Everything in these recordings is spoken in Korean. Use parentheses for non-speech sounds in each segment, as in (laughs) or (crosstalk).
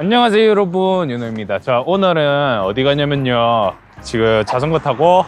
안녕하세요 여러분. 윤호입니다. 자 오늘은 어디 가냐면요. 지금 자전거 타고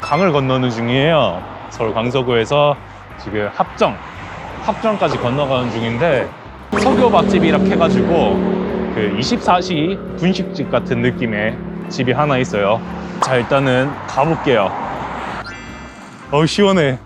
강을 건너는 중이에요. 서울 강서구에서 지금 합정 합정까지 건너가는 중인데 석유 밥집이라 해가지고 그 24시 분식집 같은 느낌의 집이 하나 있어요. 자 일단은 가볼게요. 어우 시원해.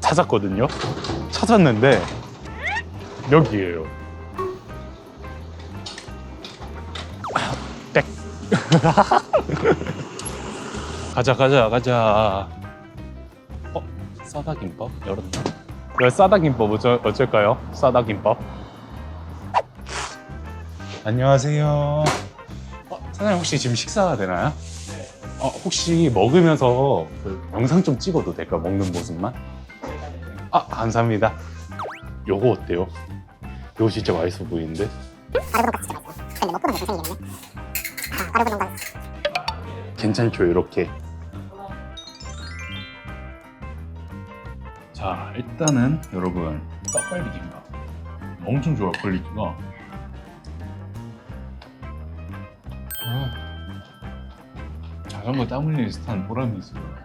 찾았거든요 찾았는데 여기에요 백 (laughs) 가자 가자 가자 어? 싸다김밥? 열었다 왜 싸다김밥 어쩌, 어쩔까요? 싸다김밥 안녕하세요 어, 사장님 혹시 지금 식사가 되나요? 어, 혹시 먹으면서 그 영상 좀 찍어도 될까요? 먹는 모습만? 아 감사합니다. 요거 어때요? 요거 진짜 맛있어 보이는데? 괜찮죠 이렇게? 자 일단은 여러분 떡갈비 김밥 엄청 좋아 퀄리티가. 아, 자전거 땀 흘리는 스타는 보람이 있어요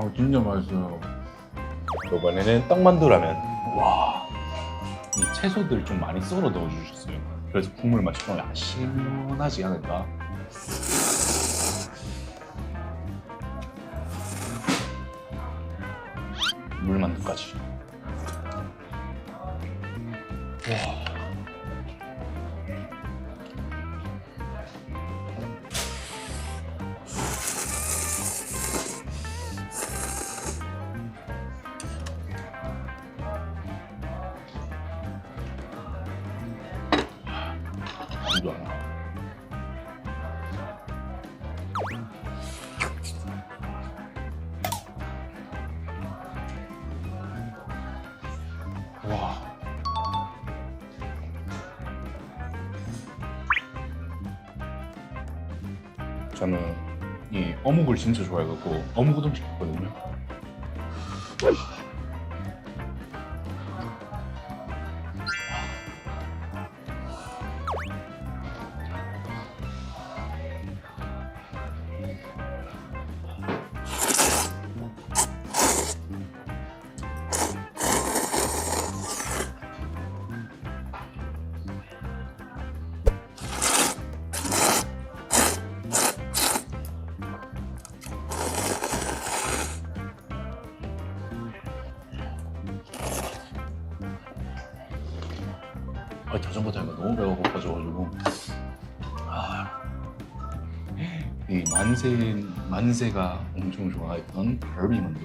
아 진짜 맛있어요 이번에는 떡만두라면 와, 이 채소들 좀 많이 썰어 넣어주셨어요. 그래서 국물 맛이 좀 약간 시원하지 않을까? 물만두까지. 와. 이거. 와. 저는 이 어묵을 진짜 좋아해갖고 어묵 우동 시켰거든요. 아, 자전거 타니까 너무 배가 고파져가지고 아, 이 만세 만세가 엄청 좋아했던 별비 만두.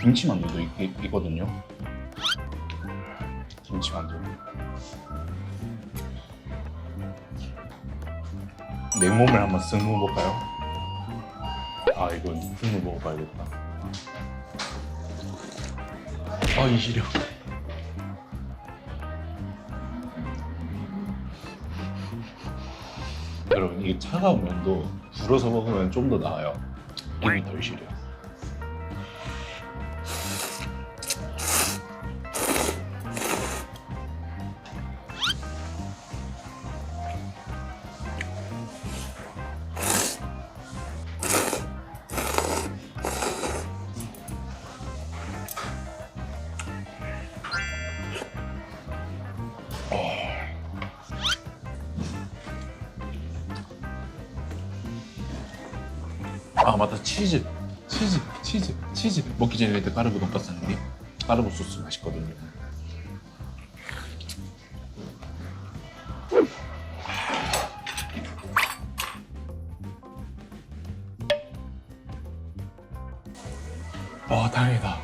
김치 만두도 있, 있, 있거든요. 김치 만두. 냉몸을 한번 쓱 먹어볼까요? 아 이건 국물 먹어봐야겠다. 아 이 시력. 여러분 이게 차가운 면도 불어서 먹으면 좀 더 나아요. 입이 덜 시려. 아 맞다. 치즈. 치즈 치즈 치즈. 먹기 전에 그때 까르보 돈까스 샀는데 까르보 소스 맛있거든요. 와 다행이다.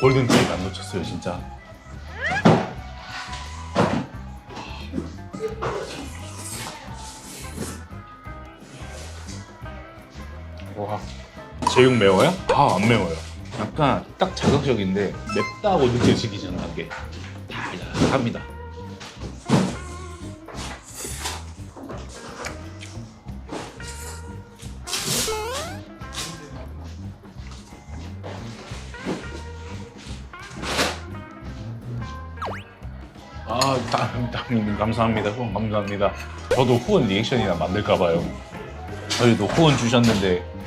골든타임 안 놓쳤어요 진짜 제육 매워요? 아 안 매워요 약간 딱 자극적인데 맵다고 느껴지기 전 단계 달달합니다. 아, 땅, 땅님 감사합니다. 후원 감사합니다. 저도 후원 리액션이나 만들까 봐요. 저희도 후원 주셨는데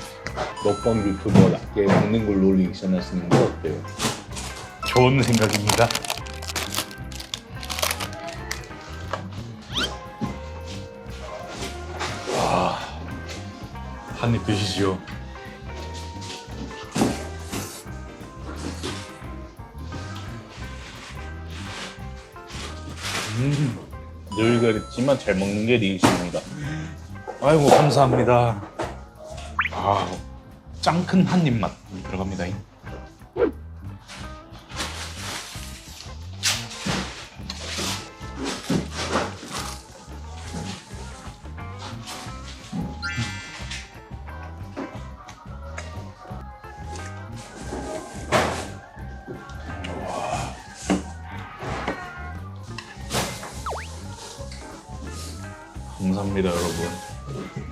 먹방 유튜버답게 먹는 걸로 리액션 하시는 거 어때요? 좋은 생각입니다. 아, 한입 드시죠. 음, 늘 그랬지만 잘 먹는 게 리액션입니다. 아이고 감사합니다. 아, 짱큰 한 입만 들어갑니다. 감사합니다, 여러분.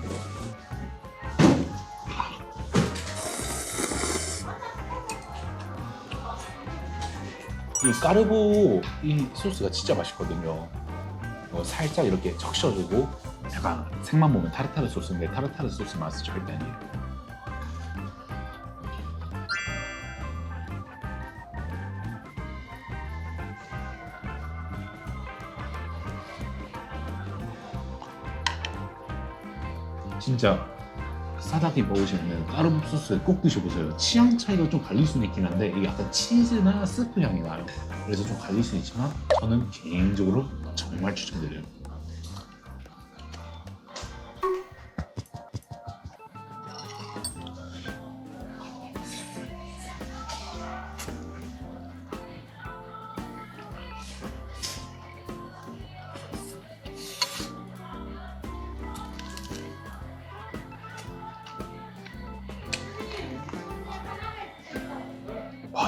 이 까르보 이 소스가 진짜 맛있거든요. 어, 살짝 이렇게 적셔주고 약간 색만 보면 타르타르 소스인데 타르타르 소스 맛이 절대 아니에요. 진짜 싸다기 먹으시면 까르보 소스 꼭 드셔보세요. 취향 차이가 좀 갈릴 수는 있긴 한데 이게 약간 치즈나 스프 향이 나요. 그래서 좀 갈릴 수는 있지만 저는 개인적으로 정말 추천드려요.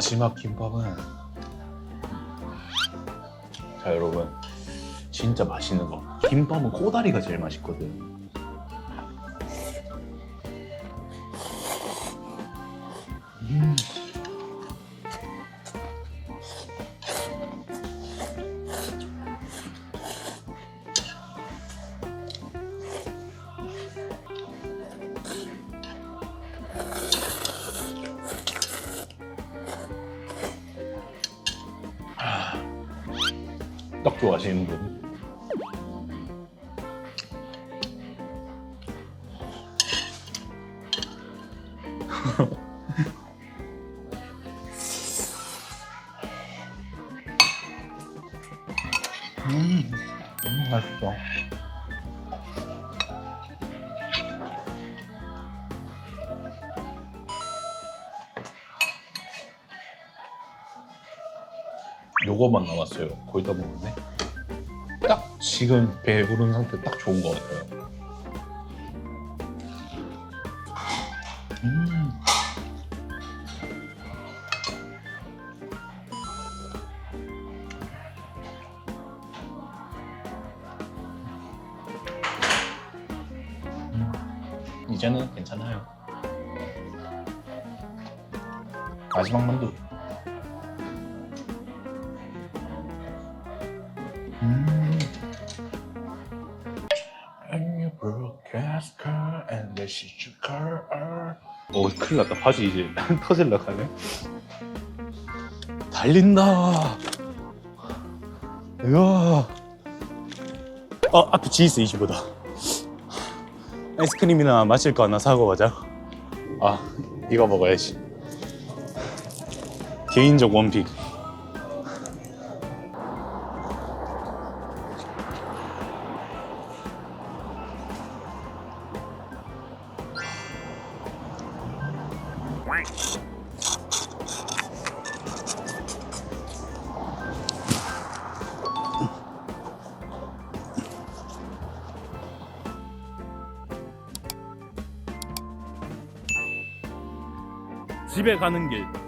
마지막 김밥은 자 여러분. 진짜 맛있는 거. 김밥은 꼬다리가 제일 맛있거든. 음. 떡 좋아하시는 분 음, 음, 맛있어. 요거만 남았어요. 거의 다 먹었네. 딱 지금 배부른 상태 딱 좋은 것 같아요. 음. 음. 이제는 괜찮아요. 마지막 만두. Shit car. 오 큰일 났다 바지 이제 (laughs) 터질라 가네. 달린다. 이야. 어 앞에 GS 25다. 아이스크림이나 마실 거 하나 사고 가자. 아 이거 먹어야지. 개인적 원픽. 집에 가는 길